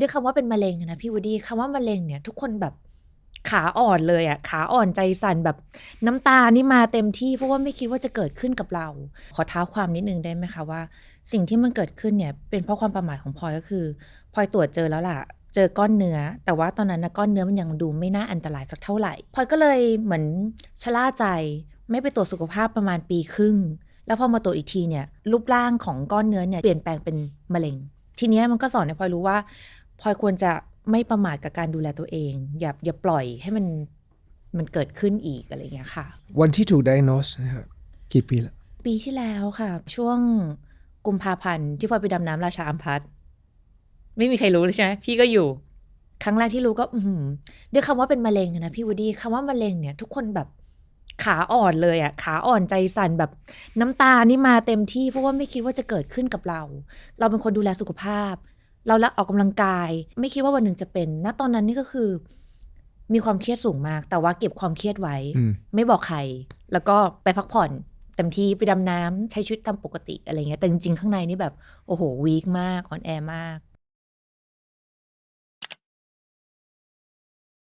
ด้วยคำว่าเป็นมะเร็งนะพี่วูดี้คำว่ามะเร็งเนี่ย ทุกคนแบบขาอ่อนเลยอะขาอ่อนใจสั่นแบบน้ำตานี่มาเต็มที่เพราะว่าไม่คิดว่าจะเกิดขึ้นกับเรา ขอเท้าความนิดนึงได้ไหมคะว่า สิ่งที่มันเกิดขึ้นเนี่ย เป็นเพราะความประมาทของพลอยก็คือพลอยตรวจเจอแล้วล่ะ เจอก้อนเนื้อ แต่ว่าตอนนั้นนะก้อนเนื้อมันยังดูไม่น่าอันตรายสักเท่าไหร่พลอยก็เลยเหมือนชะล่าใจ ไม่ไปตรวจสุขภาพประมาณปีครึ่ง แล้วพอมาตรวจอีกทีเนี่ยรูปร่างของก้อนเนื้อเนี่ยเปลี่ยนแปลงเป็นมะเร็งทีเนี้ยมันก็สอนให้พลอยรู้ว่า พลอยควรจะไม่ประมาทกับการดูแลตัวเอง อย่าอย่าปล่อยให้มันมันเกิดขึ้นอีกอะไรอย่างเงี้ยค่ะ วันที่ถูก diagnose นะครับกี่ปีละปีที่แล้วค่ะ ช่วงกุมภาพันธ์ที่พลอยไปดำน้ำราชาอัมพัทไม่มีใครรู้เลยใช่ไหมพี่ก็อยู่ ครั้งแรกที่รู้ก็ อือหือด้วยคำว่าเป็นมะเร็งอะนะพี่วูดดี้คำว่ามะเร็งเนี่ย ทุกคนแบบขาอ่อนเลยอะขาอ่อนใจสั่นแบบน้ำตานี่มาเต็มที่เพราะว่าไม่คิดว่าจะเกิดขึ้นกับเรา เราเป็นคนดูแลสุขภาพ เราละออกกำลังกาย ไม่คิดว่าวันหนึ่งจะเป็น ณ ตอนนั้นนี่ก็คือ มีความเครียดสูงมาก แต่ว่าเก็บความเครียดไว้อืมไม่บอกใคร แล้วก็ไปพักผ่อนเต็มที่ไปดำน้ำใช้ชีวิตตามปกติอะไรเงี้ย แต่จริงๆข้างในนี่แบบ โอ้โหวีคมากอ่อนแอมาก